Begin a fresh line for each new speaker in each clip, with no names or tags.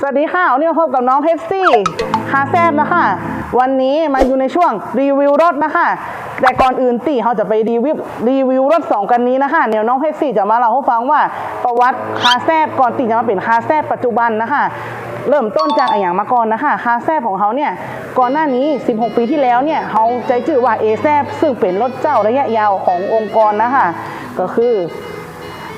สวัสดีค่ะวันนี้มาพบกับน้องเพปซี่คาแซบนะคะ วันนี้มาอยู่ในช่วงรีวิวรถนะคะ แต่ก่อนอื่นตีเขาจะไปรีวิวรีวิวรถสองกันนี้นะคะเดี๋ยวน้องเพปซี่จะมาเล่าให้ฟังว่าประวัติคาแซบก่อนตีจะมาเป็นคาแซบปัจจุบันนะคะเริ่มต้นจากอย่างมาก่อนนะคะคาแซบของเขาเนี่ยก่อนหน้านี้ 16 ปีที่แล้วเนี่ยเขาใจชื่อว่าเอแซบซึ่งเป็นรถเจ้าระยะยาวขององค์กรนะคะก็คือ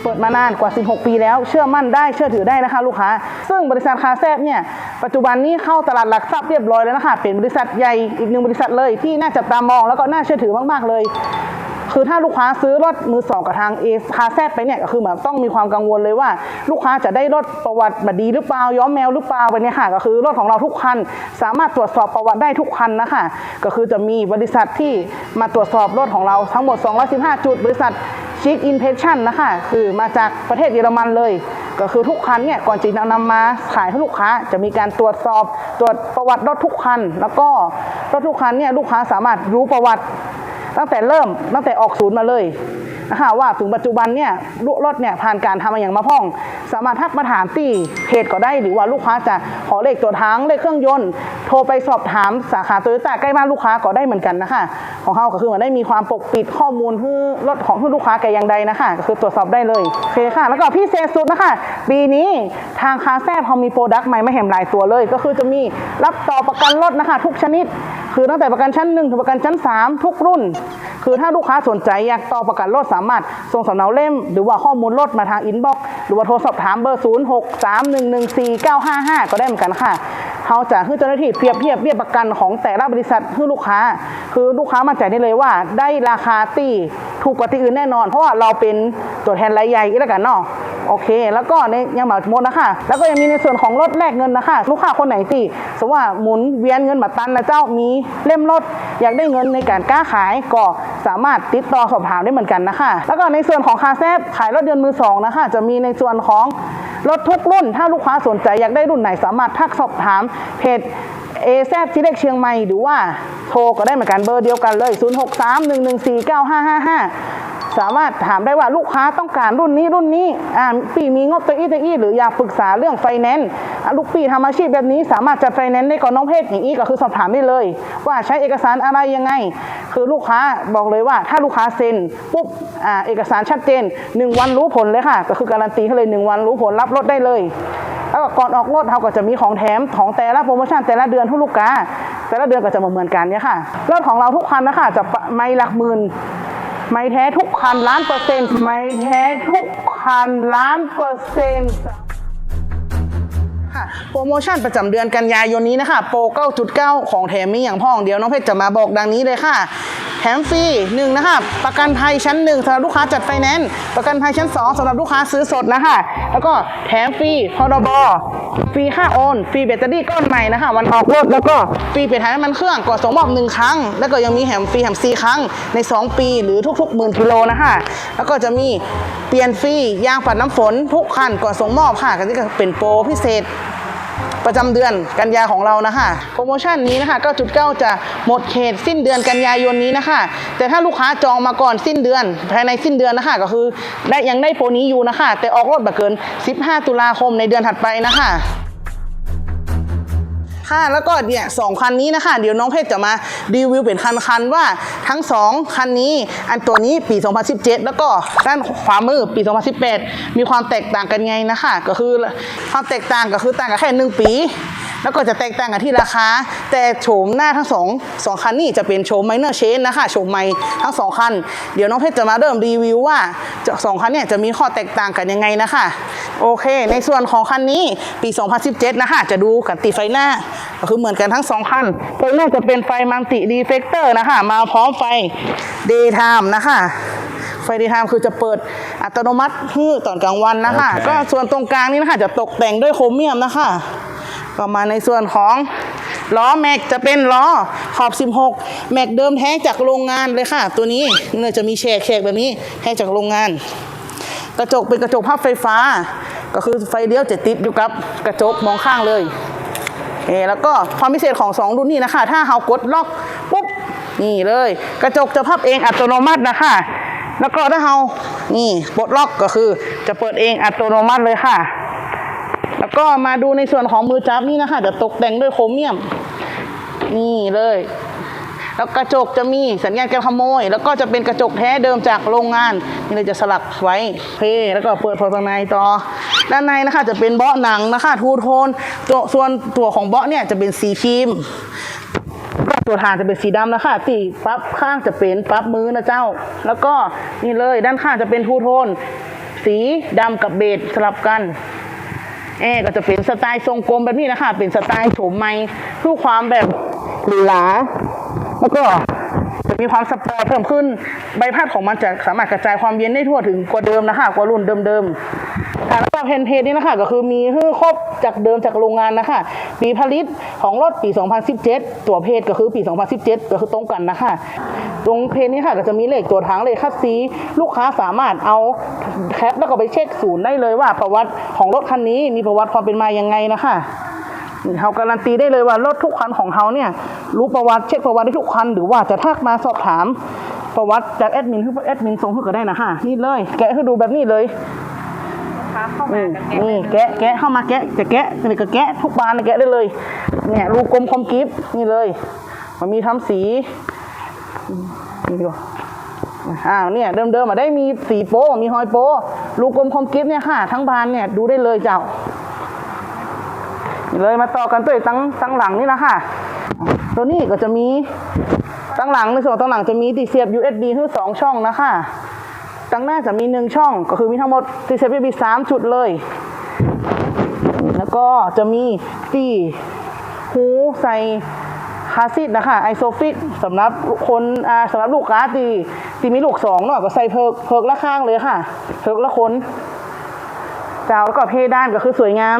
เปิดมานานกว่า 16 ปีแล้ว เชื่อมั่นได้เชื่อถือได้นะคะ ลูกค้า ซึ่งบริษัทคาแซบเนี่ยปัจจุบันนี้เข้าตลาดหลักทรัพย์เรียบร้อยแล้วนะคะ เป็นบริษัทใหญ่อีกหนึ่งบริษัทเลยที่น่าจับตามองแล้วก็น่าเชื่อถือมากๆเลยคือถ้าลูกค้าซื้อรถมือสองกับทางเอคาแซบไปเนี่ยก็คือแบบต้องมีความกังวลเลยว่า ลูกค้าจะได้รถประวัติบัดดีหรือเปล่าย้อมแมวหรือเปล่าไปเนี่ยค่ะ ก็คือรถของเราทุกคัน สามารถตรวจสอบประวัติได้ทุกคันนะคะก็คือจะมีบริษัทที่มาตรวจสอบรถของเราทั้งหมด 215 จุด บริษัท ชิคอินเพชชั่นนะคะคือมาจากประเทศเยอรมันเลย ก็คือทุกคันเนี่ยก่อนจะนำมาขายให้ลูกค้าจะมีการตรวจสอบตรวจประวัติรถทุกคัน แล้วก็รถทุกคันเนี่ยลูกค้าสามารถรู้ประวัติ ตั้งแต่เริ่มตั้งแต่ออกศูนย์มาเลย นะคะว่าถึงปัจจุบันเนี่ยรถเนี่ยผ่านการทำมาอย่างมาพ่อง สามารถทักมาถามที่เพจก็ได้ หรือว่าลูกค้าจะขอเลขตัวทั้งเลขเครื่องยนต์ โทรไปสอบถามสาขาโตโยต้าใกล้บ้านลูกค้าก็ได้เหมือนกันนะคะของเขาก็คือมันได้มีความปกปิดข้อมูลให้รถของให้ลูกค้าแก่อย่างใดนะคะก็คือตรวจสอบได้เลยโอเคค่ะ แล้วก็พี่เซสุดนะคะปีนี้ทางคาแซ่พอมีโปรดักต์ใหม่ไม่แหมหลายตัวเลย ก็คือจะมีรับต่อประกันรถนะคะ ทุกชนิด คือตั้งแต่ประกันชั้นหนึ่งถึงประกันชั้น 3 ทุกรุ่น คือถ้าลูกค้าสนใจอยากต่อประกันรถสามารถส่งสำเนาเล่ม หรือว่าข้อมูลรถมาทางอินบ็อกซ์หรือว่าโทรสอบถามเบอร์ 0 6 3 1 1 4 9 5 5 ก็ได้เหมือนกันค่ะเขาจะให้เจ้าหน้าที่เปรียบเทียบเบี้ยประกันของแต่ละบริษัทให้ลูกค้า คือลูกค้ามั่นใจได้เลยว่า ได้ราคาตีถูกกว่าที่อื่นแน่นอน เพราะว่าเราเป็นตัวแทนรายใหญ่แล้วกันเนาะ โอเค แล้วก็ในยังหมาหมดนะคะ แล้วก็ยังมีในส่วนของรถแลกเงินนะคะ ลูกค้าคนไหนที่สมมติว่าหมุนเวียนเงินมาตันนะเจ้ามีเล่มรถอยากได้เงินในการกล้าขายก็สามารถติดต่อสอบถามได้เหมือนกันนะคะ แล้วก็ในส่วนของคาแซบขายรถยนต์มือสองนะคะ จะมีในส่วนของรถทุกรุ่น ถ้าลูกค้าสนใจอยากได้รุ่นไหนสามารถทักสอบถามเพจเอแซบที่เลขเชียงใหม่หรือว่าโทรก็ได้เหมือนกันเบอร์เดียวกันเลย 0631149555 สามารถถามได้ว่าลูกค้าต้องการรุ่นนี้รุ่นนี้อ่าปีมีงบตัวอี้ตัวอี้หรืออยากปรึกษาเรื่องไฟแนนซ์ลูกปีทำอาชีพแบบนี้สามารถจัดไฟแนนซ์ได้ก่อนน้องเพศอย่างนี้ก็คือสอบถามได้เลย ว่าใช้เอกสารอะไรยังไง คือลูกค้าบอกเลยว่าถ้าลูกค้าเซ็นปุ๊บอ่าเอกสารชัดเจน 1 วันรู้ผลเลยค่ะ ก็คือการันตีให้เลย 1 วันรู้ผลรับรถได้เลยแล้วก่อนออกรถเขาก็จะมีของแถมของแต่ละโปรโมชั่นแต่ละเดือนทุกลูกค้าแต่ละเดือนก็จะมาเหมือนกันเนี่ยค่ะรถของเราทุกคันนะคะจะไม่หลักหมื่น ไม่แท้ทุกคันล้านเปอร์เซ็นต์ไม่แท้ทุกคันล้านเปอร์เซ็นต์ โปรโมชั่นประจำเดือนกันยายนนี้นะคะ โปร 9.9 ของแถมมีอย่างพ่องเดียวน้องเพชรจะมาบอกดังนี้เลยค่ะแถมฟรีหนึ่งนะคะประกันภัยชั้นหนึ่งสำหรับลูกค้าจัดไฟแนนซ์ประกันภัยชั้น2สำหรับลูกค้าซื้อสดนะคะแล้วก็แถมฟรีพรบฟรีค่าโอนฟรีแบตเตอรี่ก้อนใหม่นะคะวันออกรถแล้วก็ฟรีเปลี่ยนถ่ายน้ำมันเครื่องก่อนส่งมอบหนึ่งครั้ง แล้วก็ยังมีแถมฟรีแถมซีครั้งใน 2 ปีหรือทุกๆหมื่นกิโลนะคะแล้วก็จะมีเปลี่ยนฟรียางปัดน้ำฝนทุกคันก่อนส่งมอบค่ะก็นี่ก็เป็นโปรพิเศษ ประจำเดือนกันยาของเรานะคะโปรโมชั่นนี้นะคะ 9.9 จะหมดเขตสิ้นเดือนกันยายนนี้นะคะ แต่ถ้าลูกค้าจองมาก่อนสิ้นเดือน ภายในสิ้นเดือนนะคะ ก็คือได้ยังได้โปรนี้อยู่นะคะ แต่ออกรถแบบเกิน 15 ตุลาคมในเดือนถัดไปนะคะ ค่ะแล้วก็เนี่ยสองคันนี้นะคะ เดี๋ยวน้องเพชรจะมารีวิวเป็นคันๆว่าทั้งสองคันนี้ อันตัวนี้ปี 2017 แล้วก็ด้านขวามือปี 2018 มีความแตกต่างกันไงนะคะ ก็คือความแตกต่างก็คือต่างกันแค่หนึ่งปี แล้วก็จะแตกต่างกันที่ราคา แต่โฉมหน้าทั้งสองสองคันนี้จะเป็นโฉมไมเนอร์เชนนะคะโฉมใหม่ทั้งสองคัน เดี๋ยวน้องเพชรจะมาเริ่มรีวิวว่าจะสองคันเนี่ยจะมีข้อแตกต่างกันยังไงนะคะโอเค ในส่วนของคันนี้ปี 2017 นะคะจะดูกันติดไฟหน้า ก็คือเหมือนกันทั้งสองคันไฟหน้าจะเป็นไฟมัลติดีเฟกเตอร์นะคะ มาพร้อมไฟ Daytime นะคะไฟ Daytime คือจะเปิดอัตโนมัติฮือตอนกลางวันนะคะ
โอเค
ก็ส่วนตรงกลางนี้นะคะจะตกแต่งด้วยโครเมียมนะคะ ก็มาในส่วนของล้อแม็กจะเป็นล้อขอบ 16 แม็กเดิมแท้จากโรงงานเลยค่ะ ตัวนี้เนี่ยจะมีแฉกแฉกแบบนี้แท้จากโรงงาน กระจกเป็นกระจกภาพไฟฟ้า ก็คือไฟเลี้ยวจะติดอยู่กับกระจกมองข้างเลยเอแล้วก็ความพิเศษของสองรุ่นนี้นะคะ ถ้าเรากดล็อกปุ๊บนี่เลย กระจกจะพับเองอัตโนมัตินะคะ แล้วก็ถ้าเรานี่ปลดล็อกก็คือจะเปิดเองอัตโนมัติเลยค่ะ แล้วก็มาดูในส่วนของมือจับนี่นะคะจะตกแต่งด้วยโครเมียม นี่เลย แล้วกระจกจะมีสัญญาณการขโมย แล้วก็จะเป็นกระจกแท้เดิมจากโรงงาน นี่เลยจะสลักไว้เพแล้วก็เปิดพอข้างในต่อ ด้านในนะคะจะเป็นเบาะหนังนะคะทูโทนตัวส่วนตัวของเบาะเนี่ยจะเป็นสีครีมตัวฐานจะเป็นสีดำนะคะตีปั๊บข้างจะเป็นปั๊บมือนะเจ้า แล้วก็นี่เลยด้านข้างจะเป็นทูโทน สีดำกับเบจสลับกัน แอร์ก็จะเป็นสไตล์ทรงกลมแบบนี้นะคะ เป็นสไตล์โฉมใหม่เพื่อความแบบหรูหราแล้วก็จะมีความสปอร์ตเพิ่มขึ้น ใบพัดของมันจะสามารถกระจายความเย็นได้ทั่วถึงกว่าเดิมนะคะ กว่ารุ่นเดิมๆค่ะแล้วก็เพนเทสนี่นะคะ ก็คือมีคือครบจากเดิมจากโรงงานนะคะปีผลิตของรถปี 2017 ตัวเพจก็คือปี 2017 ก็คือตรงกันนะคะ ตรงเพจนี้ค่ะก็จะมีเลขตัวถังเลขคัดซี ลูกค้าสามารถเอา แคปแล้วก็ไปเช็คศูนย์ได้เลยว่าประวัติของรถคันนี้มีประวัติความเป็นมายังไงนะคะนี่เขาการันตีได้เลยว่ารถทุกคันของเขาเนี่ยรู้ประวัติเช็คประวัติได้ทุกคันหรือว่าจะทักมาสอบถามประวัติจากแอดมินคือแอดมินส่งให้ก็ได้นะคะนี่เลย แกะให้ดูแบบนี้เลย
ค้าเข้ามา
นี่
กับแกะ
นี่แกะแกะเข้ามาแกะจะแกะนี่ก็แกะทุกบานเลยแกะได้เลยเนี่ยรูกลมคอมกิฟนี่เลย มันมีทำสีนี่ดู อ้าวเนี่ยเดิมๆมาได้มีสีโป้มีหอยโป้รูกกลมคอมกิฟเนี่ยค่ะทั้งบานเนี่ยดูได้เลยเจ้า เลยมาต่อกันตัวตั้งตั้งหลังนี่นะค่ะ ตัวนี้ก็จะมีตั้งหลังในส่วนตั้งหลังจะมีติดเสียบ USB คือสองช่องนะคะตั้งหน้าจะมีหนึ่งช่องก็คือมีทั้งหมดติดเสียบ USB สามจุดเลย แล้วก็จะมีที่หูใส่าซิตนะคะไอโซฟิตสำหรับคนอ่าสำหรับลูกค้าที่ที่มีลูกสองเนาะก็ใส่เพิกเพิกละข้างเลยค่ะ เพิกละคนเจ้าแล้วก็เพดานก็คือสวยงาม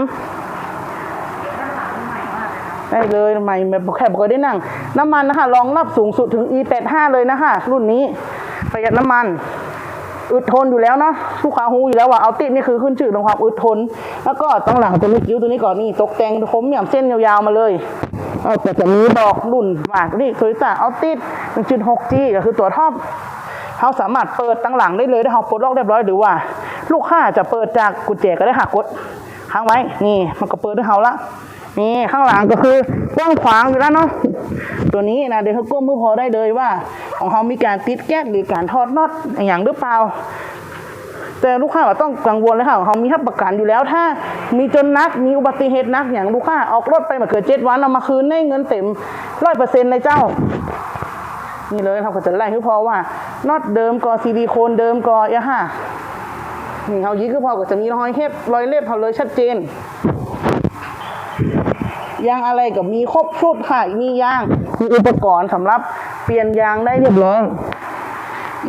ได้เลยใหม่แบบแคบก็ได้นั่ง น้ำมันนะคะรองรับสูงสุดถึง E85 เลยนะคะ รุ่นนี้ประหยัดน้ำมัน อึดทนอยู่แล้วนะลูกค้าฮู้อยู่แล้วว่าเอาติดนี่คือขึ้นชื่อของความอึดทน แล้วก็ตั้งหลังตัวนี้กิ้วตัวนี้ก่อนนี่ตกแต่งคมอย่างเส้นยาวๆมาเลยเอาแต่จะมีดอกรุ่นมากนี่สวยจ้ะเอาติด 1.6G ก็คือตัวท็อปเขาสามารถเปิดตั้งหลังได้เลยถ้าเขาปลดล็อกเรียบร้อยหรือว่า ลูกค้าจะเปิดจากกุญแจก็ได้ค่ะกดค้างไว้ นี่มันก็เปิดด้วยเขาละนี่ข้างหลังก็คือกว้างขวางอยู่แล้วเนาะ ตัวนี้นะเดี๋ยวเขาก้มมือพอได้เลยว่า ของเขามีการติดแก๊สหรือการทอดน็อตอย่างหรือเปล่า แต่ลูกค้าต้องกังวลเลยค่ะของเขามีรับประกันอยู่แล้ว ถ้ามีจนนักมีอุบัติเหตุนักอย่างลูกค้าออกรถไปมาเกิดเจ็ดวันเอามาคืนได้เงินเต็มร้อยเปอร์เซ็นต์เลยเจ้านี่เลยเขาก็จะไล่คือพอว่าน็อตเดิมกอซิลิโคนเดิมกอยะค่ะนี่เขายี้คือพอก็จะมีรอยเห็บรอยเล็บเขาเลยชัดเจน ยางอะไรก็มีครบชุดค่ะ มียาง มีอุปกรณ์สำหรับเปลี่ยนยางได้เรียบร้อย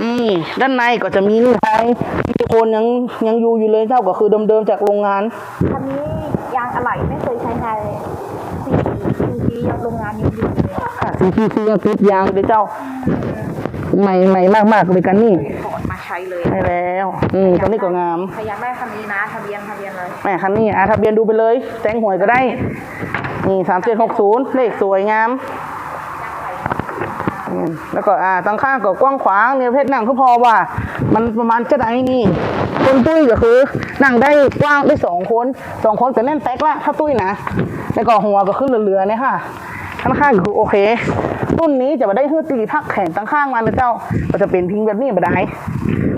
อืมด้านในก็จะมีนี่ไงมีโคนยังยังอยู่อยู่เลยเท่าก็คือเดิมๆจากโรงงาน
คันนี้ยางอะไหล่ไม่เคยใช้งานเลยซีซีโรงงานยังอยู่เลย
ค่ะ ซีพีซียังติดยางเลยเจ้า ใหม่ใหม่มากๆเลยกันนี่
ถอดมา ใช้เลย
ใช่แล้วอืมตัวนี้ก็งาม
พยายามได้คันนี้นะทะเบียนทะเบียนเลย
แหม่คันนี้อาทะเบียนดูไปเลยแจ้งหวยก็ได้ นี่สามเจ็ดหกศูนย์เลขสวยงามนี่แล้วก็อ่าตั้งข้างก็กว้างขวางเนี่ยเพชรนั่งคือพอว่า มันประมาณจะได้นี่คนตุ้ยก็คือนั่งได้กว้างได้สองคนสองคนก็แน่นแตกละถ้าตุ้ยนะแล้วก็หัวก็ขึ้นเหลือๆเนี่ยค่ะตั้งข้างก็คือโอเครุ่นนี้จะมาได้ฮือตีพักแขนตั้งข้างมานะเจ้าก็จะเป็นพิงแบบนี้มาได้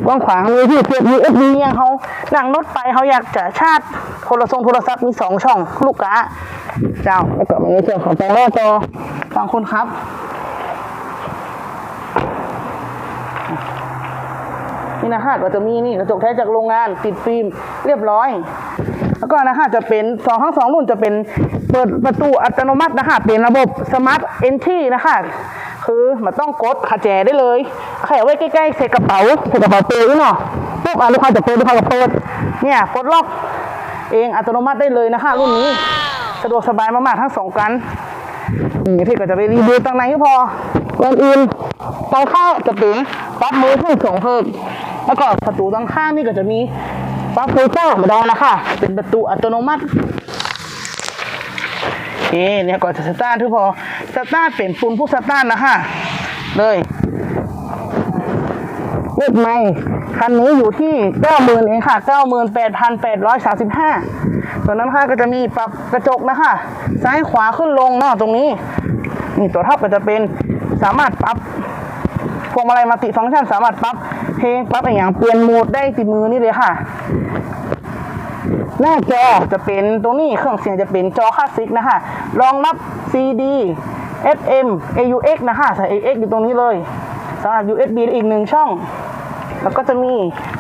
กว้างขวางมีที่เทียบ USB อย่างเขานั่งรถไปเขาอยากจะชาร์จโทรศัพท์โทรศัพท์มีสองช่อง ลูกกะเจ้าแล้วก็มีในส่วนของแปลงหน้าจอฟังคนครับนี่นะฮะก็จะมีนี่กระจกแท้จากโรงงานติดฟิล์มเรียบร้อย แล้วก็นะฮะจะเป็นสองทั้งสองรุ่นจะเป็นเปิดประตูอัตโนมัตินะคะเป็นระบบสมาร์ทเอนทรีนะคะ มันต้องกดขาแจได้เลยแค่ไว้ใกล้ๆใส่กระเป๋าใส่กระเป๋าเปย์เนาะปุ๊บอะลูกค้าจะเปิดลูกค้าก็เปิดเนี่ยกดล็อกเองอัตโนมัติได้เลยนะคะรุ่นนี้ สะดวกสบายมากๆทั้งสองกันนี่พี่ก็จะไปรีวิวตั้งในก็พอก่อนอื่นตอนข้าจะเป็นปั๊บมือที่ส่งเพิ่มแล้วก็ประตูตรงข้างนี่ก็จะมีปั๊บฟิลเตอร์มาดองนะคะเป็นประตูอัตโนมัติ นี่เนี่ยก็จะสตาร์ทที่พอสตาร์ทเป็นปุ่นผู้สตาร์ทนะคะเลยเลขไม่คันนี้อยู่ที่เก้าหมื่นเองค่ะเก้าหมื่นแปดพันแปดร้อยสามสิบห้าส่วนนั้นค่ะก็จะมีปรับกระจกนะคะ ซ้ายขวาขึ้นลงเนาะตรงนี้ นี่ตัวท็อปก็จะเป็นสามารถปรับพวงมาลัยมัลติฟังก์ชันสามารถปรับเพลงปรับอย่างเปลี่ยนโหมดได้ติดมือนี่เลยค่ะ หน้าจอจะเป็นตรงนี้เครื่องเสียงจะเป็นจอคลาสสิกนะคะรองรับ CD FM AUX นะคะใส่ AUX อยู่ตรงนี้เลยสำหรับ USB อีกหนึ่งช่อง แล้วก็จะมี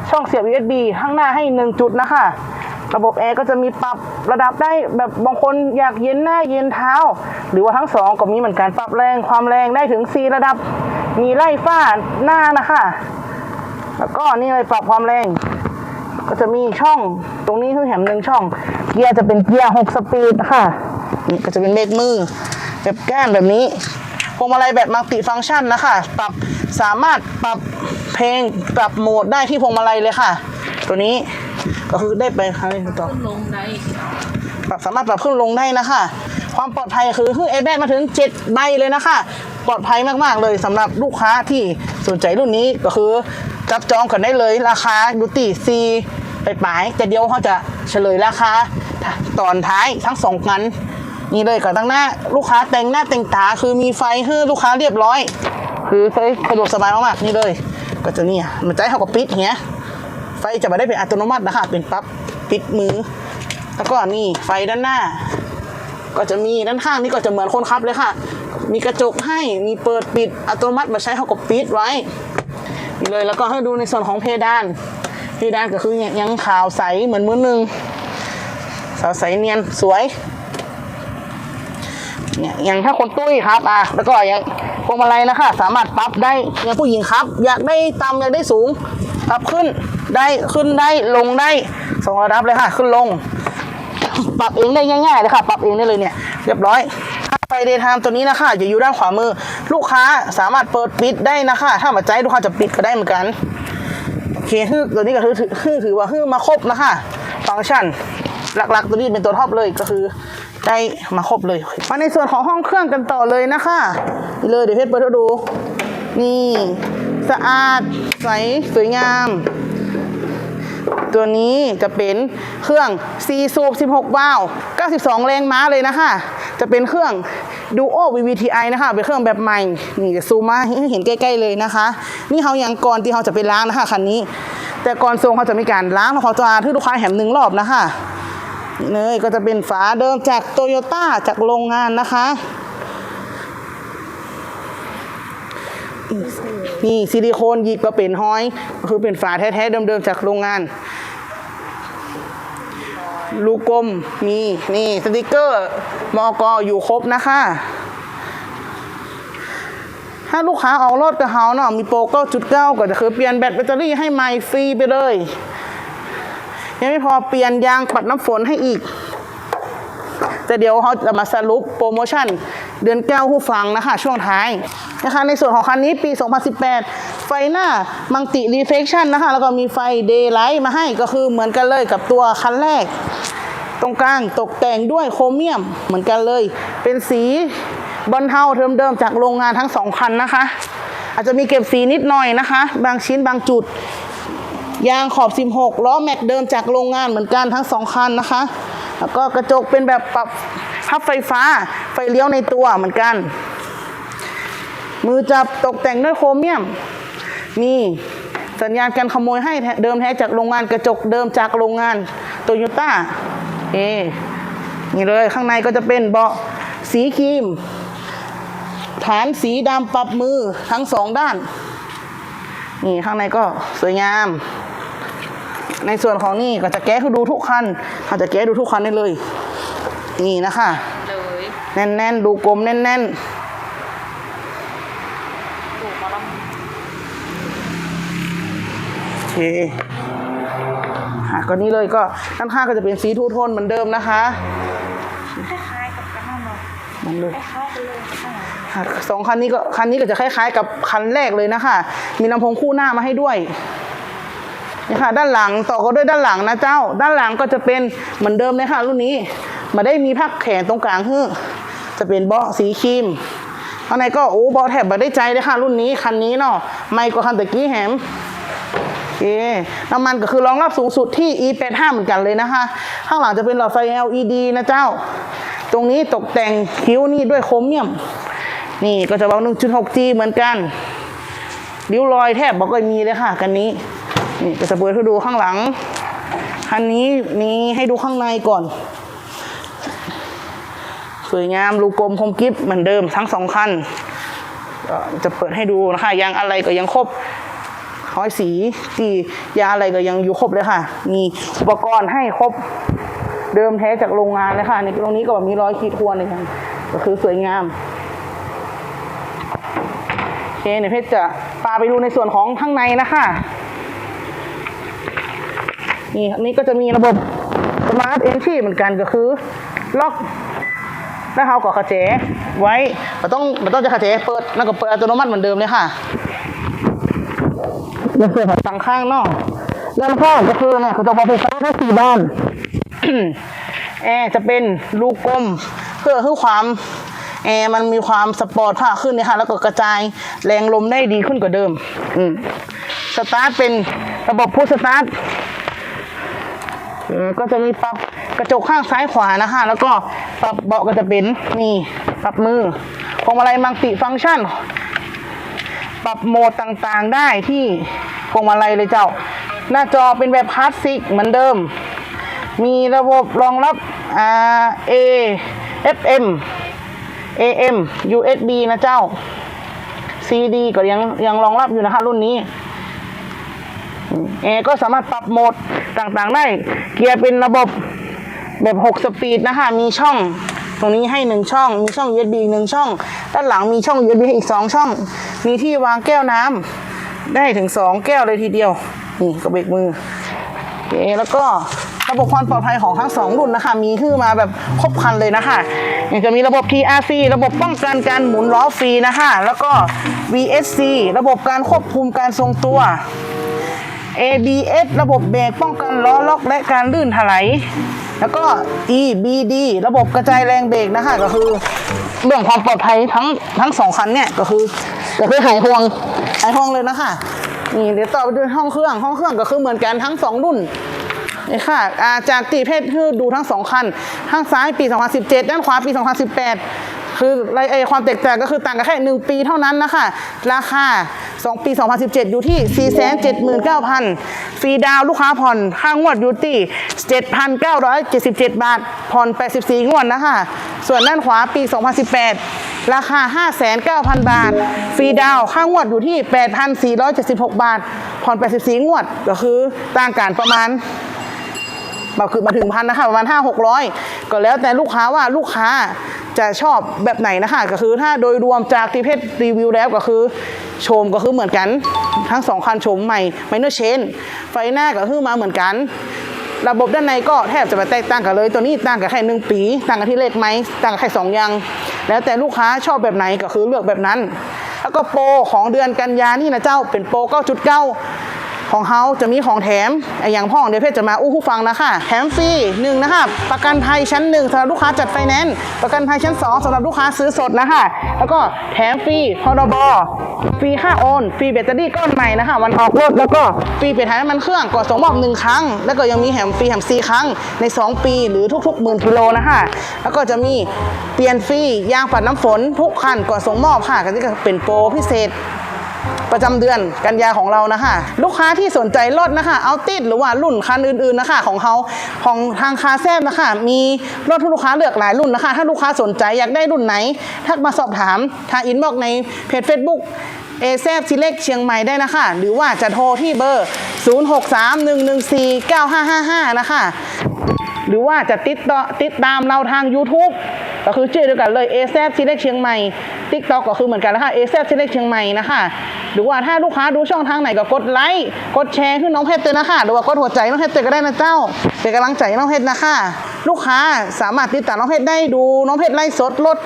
ช่องเสียบ USB ข้างหน้าให้หนึ่งจุดนะคะ ระบบแอร์ก็จะมีปรับระดับได้แบบบางคนอยากเย็นหน้าเย็นเท้า หรือว่าทั้งสองก็มีเหมือนกันปรับแรงความแรงได้ถึง 4 ระดับ มีไล่ฝ้าหน้านะคะ แล้วก็นี่เลยปรับความแรง ก็จะมีช่องตรงนี้คือแหมหนึ่งช่อง เกียร์จะเป็นเกียร์6สปีดค่ะนี่ก็จะเป็นเบรกมือแบบแก้มแบบนี้พวงมาลัยแบบมัลติฟังก์ชันนะคะ ปรับสามารถปรับเพลงปรับโหมดได้ที่พวงมาลัยเลยค่ะ ตัวนี้ก็คือได้ไปค่ะต่อ
ลงได้
ปรับสามารถปรับขึ้นลงได้นะคะ ความปลอดภัยคือคือไอแบมาถึง7ใบเลยนะคะ ปลอดภัยมากๆเลยสำหรับลูกค้าที่สนใจรุ่นนี้ก็คือ จับจองกันได้เลยราคาดูติซีไปปลายแต่เดียวเขาจะเฉลยราคาตอนท้ายทั้งสองกันนี่เลยกับตั้งหน้าลูกค้าแต่งหน้าแต่งตาคือมีไฟให้ลูกค้าเรียบร้อย คือใช้สะดวกสบายมากๆนี่เลย ก็จะเนี่ยมันจะให้เขากับปิดเงี้ยไฟจะไม่ได้เป็นอัตโนมัตินะคะเป็นปั๊บปิดมือ แล้วก็นี่ไฟด้านหน้า ก็จะมีด้านข้างนี่ก็จะเหมือนคนขับเลยค่ะ มีกระจกให้มีเปิดปิดอัตโนมัติมาใช้เขากับปิดไว้ เลยแล้วก็ให้ดูในส่วนของเพดาน เพดานก็คือยังขาวใสเหมือนมือหนึ่งขาวใสเนียนสวยเนี่ยอย่างถ้าคนตุ้ยครับอะแล้วก็อย่างพวงมาลัยนะคะ สามารถปรับได้อย่างผู้หญิงครับ อยากได้ต่ำอยากได้สูงปรับขึ้นได้ขึ้นได้ลงได้สองระดับเลยค่ะ ขึ้นลง ปรับเองได้ง่ายๆเลยค่ะ ปรับเองได้เลยเนี่ย เรียบร้อย ไฟเดย์ไทม์ตัวนี้นะคะจะอยู่ด้านขวามือ ลูกค้าสามารถเปิดปิดได้นะคะ ถ้ามาใจลูกค้าจะปิดก็ได้เหมือนกันโอเคฮือตัวนี้ก็ถือถือฮือถือว่าฮือมาครบนะคะฟังก์ชันหลักๆ ตัวนี้เป็นตัวท็อปเลยก็คือได้มาครบเลยมาในส่วนของห้องเครื่องกันต่อเลยนะคะนี่เลยเดี๋ยวเพชรเปิดดู นี่สะอาดใสสวยงาม ตัวนี้จะเป็นเครื่อง4สูบ16วาล์ว92 แรงม้าเลยนะคะ จะเป็นเครื่อง Duo VVTi นะคะ เป็นเครื่องแบบใหม่ นี่จะซูมมาให้เห็นใกล้ๆเลยนะคะ นี่เขายังก่อนที่เขาจะไปล้างนะคะคันนี้ แต่ก่อนส่งเขาจะมีการล้างแล้วเขาจะให้ลูกค้าแหมหนึ่งรอบนะคะเลยก็จะเป็นฝาเดิมจากโตโยต้าจากโรงงานนะคะนี่ซิลิโคนหยิบก็เป็นห้อยก็คือเป็นฝาแท้ๆเดิมๆจากโรงงาน ลูกกลมมีนี่สติกเกอร์มอกอยู่ครบนะคะถ้าลูกค้าออกรถกับเฮาเนาะมีโปร9.9ก็จะคือเปลี่ยนแบตแบตเตอรี่ให้ใหม่ฟรีไปเลย ยังไม่พอเปลี่ยนยางปัดน้ำฝนให้อีก แต่เดี๋ยวเขาจะมาสรุปโปรโมชั่นเดือนแก้วผู้ฟังนะคะ ช่วงท้ายนะคะในส่วนของคันนี้ปี 2018 ไฟหน้ามังติรีเฟกชันนะคะ แล้วก็มีไฟเดย์ไลท์มาให้ก็คือเหมือนกันเลยกับตัวคันแรก ตรงกลางตกแต่งด้วยโครเมียมเหมือนกันเลย เป็นสีบอลเทาเดิมๆจากโรงงานทั้งสองคันนะคะ อาจจะมีเก็บสีนิดหน่อยนะคะ บางชิ้นบางจุด ยางขอบ 16 ล้อแม็กเดิมจากโรงงานเหมือนกันทั้งสองคันนะคะ แล้วก็กระจกเป็นแบบปรับพับไฟฟ้าไฟเลี้ยวในตัวเหมือนกัน มือจับตกแต่งด้วยโครเมียม มีสัญญาณการขโมยให้แท้เดิมแท้จากโรงงานกระจกเดิมจากโรงงานโตโยต้าเอนี่เลยข้างในก็จะเป็นเบาะสีครีม ฐานสีดำปรับมือทั้งสองด้าน นี่ข้างในก็สวยงาม ในส่วนของนี่ก็จะแก้ให้ดูทุกคันเขาจะแก้ดูทุกคันได้เลย นี่นะคะ
เลย
แน่นๆ ดูกลมแน่น
ถูกมาแล้ว
ๆ โอ เคอะก็นี้เลยก็ด้านข้างก็จะเป็นสีทูโทนเหมือนเดิมนะคะ
คล้ายๆกับกันนั่นเนาะ
มันเลย
คล้ายๆกันเลยข้างหลัง
ค่ะสองคันนี้ก็คันนี้ก็จะคล้ายๆ กับคันแรกเลยนะคะ มีลำโพงคู่หน้ามาให้ด้วยนี่ค่ะ ด้านหลังต่อก็ด้วยด้านหลังนะเจ้า ด้านหลังก็จะเป็นเหมือนเดิมเลยค่ะรุ่นนี้มาได้มีพักแขนตรงกลางคือจะเป็นเบาะสีครีมข้างในก็โอ้เบาะแถบมาได้ใจเลยค่ะ รุ่นนี้คันนี้เนาะไม่ก็คันตะกี้แหม เคน้ำมันก็คือรองรับสูงสุดที่ E85 เหมือนกันเลยนะคะ ข้างหลังจะเป็นหลอดไฟ LED นะเจ้า ตรงนี้ตกแต่งคิ้วนี่ด้วยโครเมียม นี่ก็จะบอก 1.6G เหมือนกันริ้วรอยแทบบอกก็มีเลยค่ะ กันนี้ นี่ก็จะเปิดให้ดูข้างหลัง คันนี้นี่ให้ดูข้างในก่อน สวยงามรูกกลมคมกริบเหมือนเดิมทั้งสองคันจะเปิดให้ดูนะคะยางอะไรก็ยังครบ ร้อยสีที่ยาอะไรก็ยังอยู่ครบเลยค่ะ มีอุปกรณ์ให้ครบเดิมแท้จากโรงงานเลยค่ะ ในตรงนี้ก็มีร้อยขีดข่วนเลยค่ะก็คือสวยงามโอเคเดี๋ยวเพชรจะพาไปดูในส่วนของข้างในนะคะนี่อันนี้ก็จะมีระบบสมาร์ทเอนทีเหมือนกันก็คือ ล็อกแล้วเขาก็กระเจไว้เราต้องเราต้องจะกระเจเปิดแล้วก็เปิดอัตโนมัติเหมือนเดิมเลยค่ะ นส่วนของฝั่งข้างนอกด้านข้างก็คือเนี่ยเขาจะบอกไฟฟ้าทั้งสี่ด้านแอร์จะเป็นลูกกลมเพื่อให้ความแอร์มันมีความสปอร์ตผ้าขึ้นนี่ยค่ะแล้วก็กระจายแรงลมได้ดีขึ้นกว่าเดิมอืมสตาร์ทเป็นระบบพุชสตาร์ทก็จะมีปรับกระจกข้างซ้ายขวานะคะ แล้วก็ปรับเบาะก็จะเป็นนี่ปรับมือพวงมาลัยมัลติฟังก์ชัน ปรับโหมดต่างๆได้ที่ พวงมาลัยเลยเจ้า หน้าจอเป็นแบบคลาสสิกเหมือนเดิม มีระบบรองรับอ่า A FM AM USB นะเจ้า CD ก็ยังยังรองรับอยู่นะคะรุ่นนี้แอร์ก็สามารถปรับโหมดต่างๆได้ เกียร์เป็นระบบแบบ 6 สปีดนะคะ มีช่องตรงนี้ให้หนึ่งช่อง มีช่อง USB อีกหนึ่งช่อง ด้านหลังมีช่อง USB อีกสองช่อง มีที่วางแก้วน้ำ ได้ถึงสองแก้วเลยทีเดียว นี่ก็เบรกมือโอเคแล้วก็ระบบความปลอดภัยของทั้งสองรุ่นนะคะ มีขึ้นมาแบบครบครันเลยนะคะย่างจะมีระบบ TRC ระบบป้องกันการหมุนล้อฟรีนะคะ แล้วก็ VSC ระบบการควบคุมการทรงตัว ABS ระบบเบรกป้องกันล้อล็อกและการลื่นถลาย แล้วก็ EBD ระบบกระจายแรงเบรกนะคะก็คือเรื่องความปลอดภัยทั้งทั้งสองคันเนี่ยก็คือก็คือหายห่วงหายห่วงเลยนะคะนี่เดี๋ยวต่อไปดูห้องเครื่องห้องเครื่องก็คือเหมือนกันทั้งสองรุ่นนี่ค่ะอ่าจากตีเพศคือดูทั้งสองคันข้างซ้ายปี 2017 ด้านขวาปี 2018 คือรายไอความแตกต่างก็คือต่างกันแค่ 1 ปีเท่านั้นนะคะราคา 2 ปี 2017 อยู่ที่ 479,000ฟรีดาวลูกค้าผ่อนค่างวดอยู่ที่ 7,977 บาท ผ่อน 84 งวดนะคะ ส่วนด้านขวาปี 2018 ราคา 59,000บาท ฟรีดาวค่างวดอยู่ที่ 8,476 บาท ผ่อน 84 งวด ก็คือต่างกันประมาณ มาคือมาถึงพันนะคะประมาณห้าหกร้อยก็แล้วแต่ลูกค้าว่าลูกค้าจะชอบแบบไหนนะคะก็คือถ้าโดยรวมจากที่เพจรีวิวแล้วก็คือโชมก็คือเหมือนกันทั้งสองคันโฉมใหม่ไมเนอร์เชนไฟหน้าก็คือมาเหมือนกัน ระบบด้านในก็แทบจะไม่แตกต่างกันเลย ตัวนี้ต่างกันแค่หนึ่งปี ต่างกันที่เลขไหมต่างกันแค่สองอยางแล้วแต่ลูกค้าชอบแบบไหนก็คือเลือกแบบนั้น แล้วก็โปรของเดือนกันยานี่นะเจ้าเป็นโปร9.9 ของเขาจะมีของแถมอย่างพ่อของเดยเพชรจะมาอู้ผู้ฟังนะคะแถมฟรีหนึ่งนะคะประกันภัยชั้นหนึ่งสำหรับลูกค้าจัดไฟแนนซ์ประกันภัยชั้นสองสำหรับลูกค้าซื้อสดนะคะแล้วก็แถมฟรีพรบฟรีค่าโอนฟรีแบตเตอรี่ก้อนใหม่นะคะวันออกรถแล้วก็ฟรีเปลี่ยนถ่ายน้ำมันเครื่องก่อนส่งมอบหนึ่งครั้ง แล้วก็ยังมีแถมฟรีแถมซีครั้งใน 2 ปีหรือทุกๆหมื่นกิโลนะคะแล้วก็จะมีเปลี่ยนฟรียางปัดน้ำฝนทุกคันก่อนส่งมอบค่ะก็จะเป็นโปรพิเศษ ประจำเดือนกันยาของเรานะคะ ลูกค้าที่สนใจรถนะคะเอาติดหรือว่ารุ่นคันอื่นๆนะคะ ของเขาของทางคาแซบนะคะ มีรถที่ลูกค้าเลือกหลายรุ่นนะคะ ถ้าลูกค้าสนใจอยากได้รุ่นไหน ทักมาสอบถามทางอินบอกในเพจ Facebook เอแซบซิเล็กเชียงใหม่ได้นะคะ หรือว่าจะโทรที่เบอร์ 0631149555 นะคะ หรือว่าจะติดต่อติดตามเราทาง YouTube ก็คือชื่อเดียวกันเลย a อ a p ซีเล็กเชียงใหม่ TikTok ก็คือเหมือนกันนะคะ a อ a p ซีเล็กเชียงใหม่นะคะหรือว่าถ้าลูกค้าดูช่องทางไหนก็กดไลค์กดแชร์ขึ้นน้องเพชรเตยนะคะหรือว่ากดหัวใจน้องเพชรเตยก็ได้นะเจ้า เป็นกำลังใจน้องเพชรนะคะ ลูกค้าสามารถติดตามน้องเพชรได้ดูน้องเพชรไล่สดรถ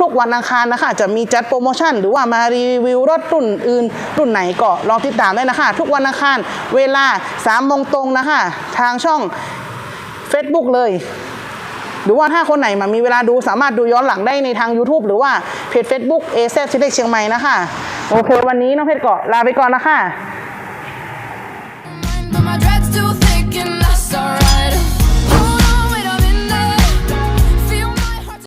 ทุกๆ วันอังคารนะคะ จะมีจัดโปรโมชั่น หรือว่ามารีวิวรถรุ่นอื่น รุ่นไหนก็ลองติดตามได้นะคะ ทุกวันอังคารเวลา3โมงตรงนะคะ ทางช่อง Facebook เลย หรือว่าถ้าคนไหนมามีเวลาดูสามารถดูย้อนหลังได้ในทาง YouTube หรือว่าเพจ Facebook เอเซชิเล็กเชียงใหม่นะคะ โอเค วันนี้น้องเพชรก็ลาไปก่อนนะคะ